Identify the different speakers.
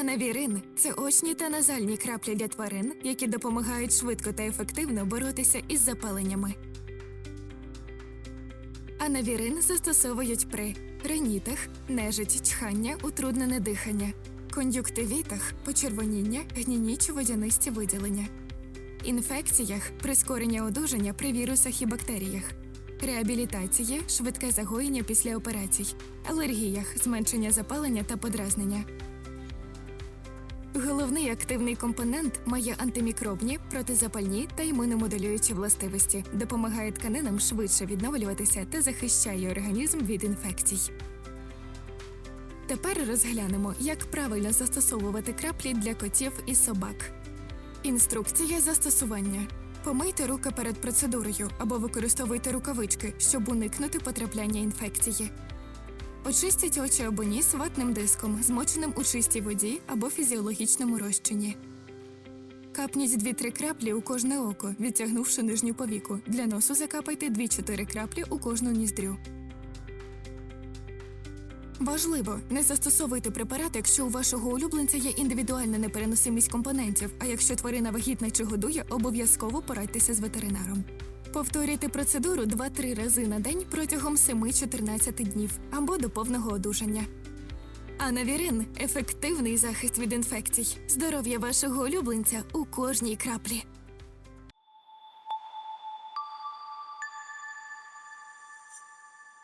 Speaker 1: Анавірин це очні та назальні краплі для тварин, які допомагають швидко та ефективно боротися із запаленнями. Анавірин застосовують при ринітах, нежить, чхання, утруднене дихання, кон'юктивітах, почервоніння, гніні чи водянисті виділення, інфекціях, прискорення одужання при вірусах і бактеріях, реабілітації, швидке загоєння після операцій, алергіях, зменшення запалення та подразнення. Головний активний компонент має антимікробні, протизапальні та імуномоделюючі властивості, допомагає тканинам швидше відновлюватися та захищає організм від інфекцій. Тепер розглянемо, як правильно застосовувати краплі для котів і собак. Інструкція застосування. Помийте руки перед процедурою або використовуйте рукавички, щоб уникнути потрапляння інфекції. Очистіть очі або ніс ватним диском, змоченим у чистій воді або фізіологічному розчині. Капніть 2-3 краплі у кожне око, відтягнувши нижню повіку. Для носу закапайте 2-4 краплі у кожну ніздрю. Важливо, не застосовуйте препарат, якщо у вашого улюбленця є індивідуальна непереносимість компонентів, а якщо тварина вагітна чи годує, обов'язково порадьтеся з ветеринаром. Повторюйте процедуру 2-3 рази на день протягом 7-14 днів або до повного одужання. Анавірин ефективний захист від інфекцій. Здоров'я вашого улюбленця у кожній краплі.